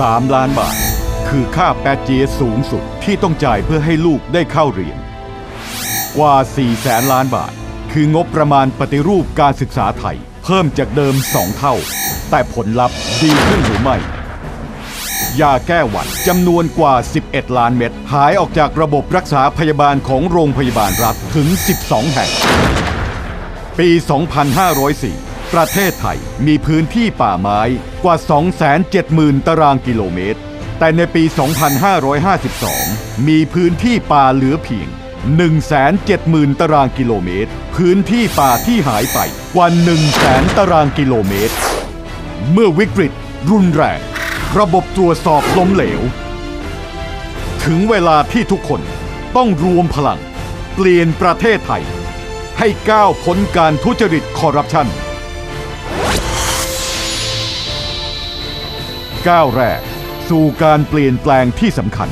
3 ล้านบาท คือค่าแปดเจียสูงสุดที่ต้องจ่ายเพื่อให้ลูกได้เข้าเรียน กว่า 4 แสนล้านบาท คืองบประมาณปฏิรูปการศึกษาไทย เพิ่มจากเดิม 2 เท่า แต่ผลลัพธ์ดีขึ้นหรือไม่ยาแก้หวัดจำนวนกว่า 11 ล้านเม็ดหายออกจากระบบรักษาพยาบาลของโรงพยาบาลรัฐถึง 12 แห่ง ปี 2504 ประเทศไทยมีพื้นที่ป่าไม้กว่า 270,000 ตารางกิโลเมตร แต่ในปี 2552 มีพื้นที่ป่าเหลือเพียง 170,000 ตารางกิโลเมตร พื้นที่ป่าที่หายไปกว่า 100,000 ตารางกิโลเมตร เมื่อวิกฤต รุนแรง ระบบตรวจสอบล้มเหลว ถึงเวลาที่ทุกคนต้องรวมพลัง เปลี่ยนประเทศไทยให้ก้าวพ้นการทุจริตคอร์รัปชัน ก้าวแรก สู่การเปลี่ยนแปลงที่สำคัญ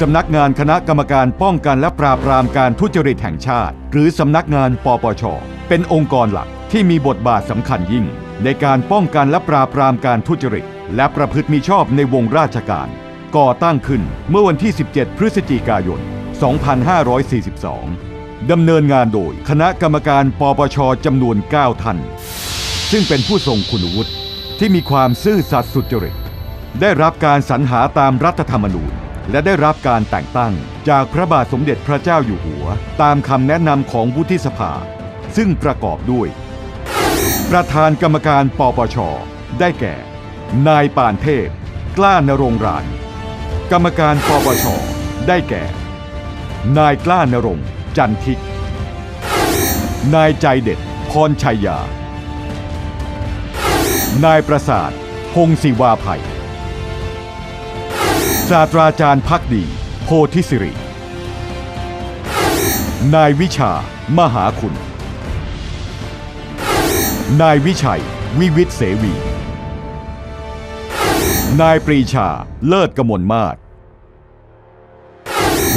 สำนักงานคณะกรรมการป้องกันและปราบปรามการทุจริตแห่งชาติ หรือสำนักงานปปช เป็นองค์กรหลักที่มีบทบาทสำคัญยิ่ง ในการป้องกันและปราบปรามการทุจริต และประพฤติมีชอบในวงราชการ ก่อตั้งขึ้นเมื่อวันที่ 17 พฤศจิกายน 2542 ดำเนินงานโดยคณะกรรมการปปชจำนวน 9 ท่าน ซึ่งเป็นผู้ทรงคุณวุฒิ ที่มีความซื่อสัตย์สุจริต ได้รับการสรรหาตามรัฐธรรมนูญ และได้รับการแต่งตั้งจากพระบาทสมเด็จพระเจ้าอยู่หัว ตามคำแนะนำของวุฒิสภา ซึ่งประกอบด้วย ประธานกรรมการปปช ได้แก่ นายปานเทพ กล้านรงค์รานกรรมการปปช ได้แก่ นายกล้านรงค์จันทิก นายใจเด็ดพรชัยยา นายประสาท พงศิวาภัย ศาสตราจารย์พักดี โพธิสิริ นายวิชา มหาคุณ นายวิชัย วิวิทย์เสวี นายปรีชา เลิศกมลมาศ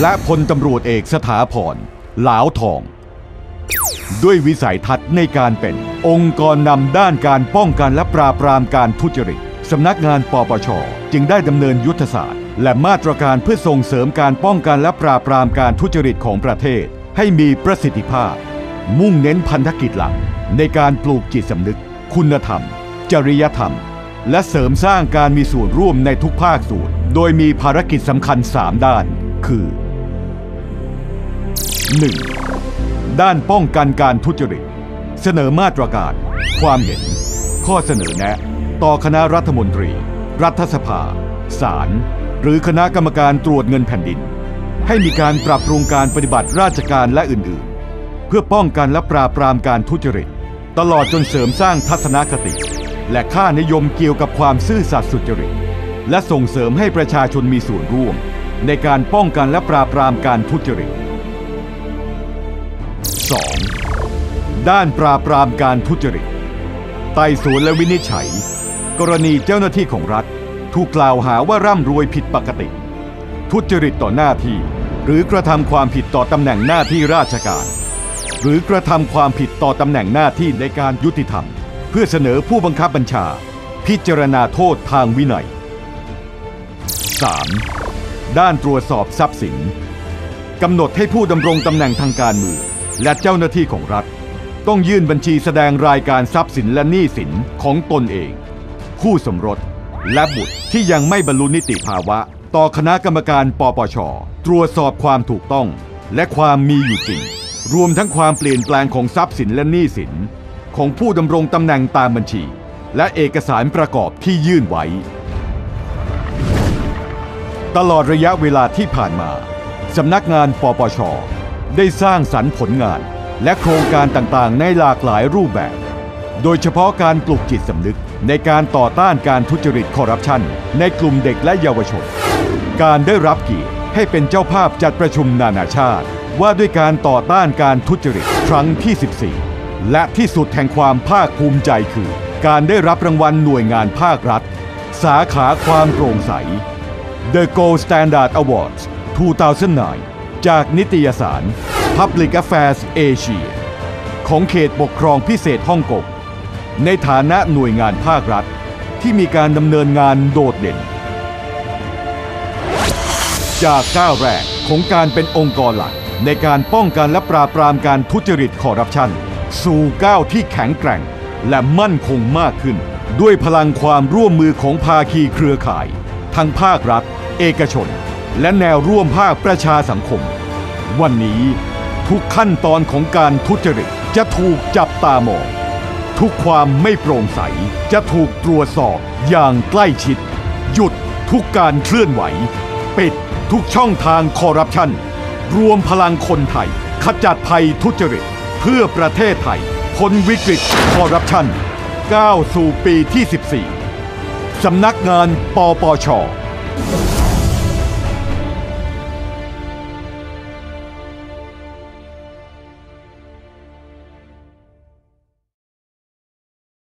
และพลตำรวจเอกสถาพร หลาวทอง ด้วยวิสัยทัศน์ในการเป็น องค์กรนำด้านการป้องกันและปราบปรามการทุจริตสำนักงานปปช จึงได้ดำเนินยุทธศาสตร์ และมาตรการเพื่อส่งเสริมการป้องกันและปราบปรามการทุจริตของประเทศ ให้มีประสิทธิภาพ มุ่งเน้นพันธกิจหลัก ในการปลูกจิตสำนึก คุณธรรม จริยธรรม และเสริมสร้างการมีส่วนร่วมในทุกภาคส่วน โดยมีภารกิจสำคัญ 3 ด้าน คือ 1. ด้านป้องกันการทุจริต เสนอมาตรการ ความเห็น ข้อเสนอแนะ ต่อคณะรัฐมนตรี รัฐสภา ศาลหรือคณะกรรมการตรวจเงินแผ่นดิน ให้มีการปรับปรุงการปฏิบัติราชการและอื่น ๆ เพื่อป้องกันและปราบปรามการทุจริต ตลอดจนเสริมสร้างทัศนคติ และค่านิยมเกี่ยวกับความซื่อสัตย์สุจริต และส่งเสริมให้ประชาชนมีส่วนร่วม ในการป้องกันและปราบปรามการทุจริต ด้านปราบปรามการทุจริต ไต่สวนและวินิจฉัย กรณีเจ้าหน้าที่ของรัฐ ถูกกล่าวหาว่าร่ำรวยผิดปกติ ทุจริตต่อหน้าที่ หรือกระทำความผิดต่อตำแหน่งหน้าที่ราชการ หรือกระทำความผิดต่อตำแหน่งหน้าที่ในการยุติธรรม เพื่อเสนอผู้บังคับบัญชา พิจารณาโทษทางวินัย 3. ด้านตรวจสอบทรัพย์สินกำหนดให้ผู้ดำรงตำแหน่งทางการเมืองและเจ้าหน้าที่ของรัฐ ต้องยื่นบัญชีแสดงรายการทรัพย์สินและหนี้สินของตนเอง คู่สมรส และบุตรที่ยังไม่บรรลุนิติภาวะ ต่อคณะกรรมการปปช ตรวจสอบความถูกต้อง และความมีอยู่จริง รวมทั้งความเปลี่ยนแปลงของทรัพย์สินและหนี้สิน ของผู้ดำรงตำแหน่งตามบัญชี และเอกสารประกอบที่ยื่นไว้ ตลอดระยะเวลาที่ผ่านมาสำนักงานปปช ได้สร้างสรรค์ผลงาน และโครงการต่างๆ ในหลากหลายรูปแบบ โดยเฉพาะการปลุกจิตสำนึกในการต่อต้านการทุจริตคอร์รัปชันในกลุ่มเด็กและเยาวชน การได้รับเกียรติให้เป็นเจ้าภาพจัดประชุมนานาชาติ ว่าด้วยการต่อต้านการทุจริตครั้งที่ 14 และที่สุดแห่งความภาคภูมิใจคือ การได้รับรางวัลหน่วยงานภาครัฐ สาขาความโปร่งใส The Gold Standard Awards 2009 จากนิตยสาร Public Affairs Asia ของเขตปกครองพิเศษฮ่องกงในฐานะหน่วยงานภาครัฐที่มีการดำเนินงานโดดเด่น จากก้าวแรกของการเป็นองค์กรหลักในการป้องกันและปราบปรามการทุจริตคอร์รัปชัน สู่ก้าวที่แข็งแกร่ง และมั่นคงมากขึ้น ด้วยพลังความร่วมมือของภาคีเครือข่าย ทั้งภาครัฐ เอกชน และแนวร่วมภาคประชาสังคม วันนี้ ทุกขั้นตอนของการทุจริตจะถูกจับตามอง ทุกความไม่โปร่งใสจะถูกตรวจสอบอย่างใกล้ชิด หยุดทุกการเคลื่อนไหว ปิดทุกช่องทางคอร์รัปชัน รวมพลังคนไทย ขจัดภัยทุจริต เพื่อประเทศไทยพ้นวิกฤตคอร์รัปชันก้าวสู่ปีที่ 14 สำนักงานปปช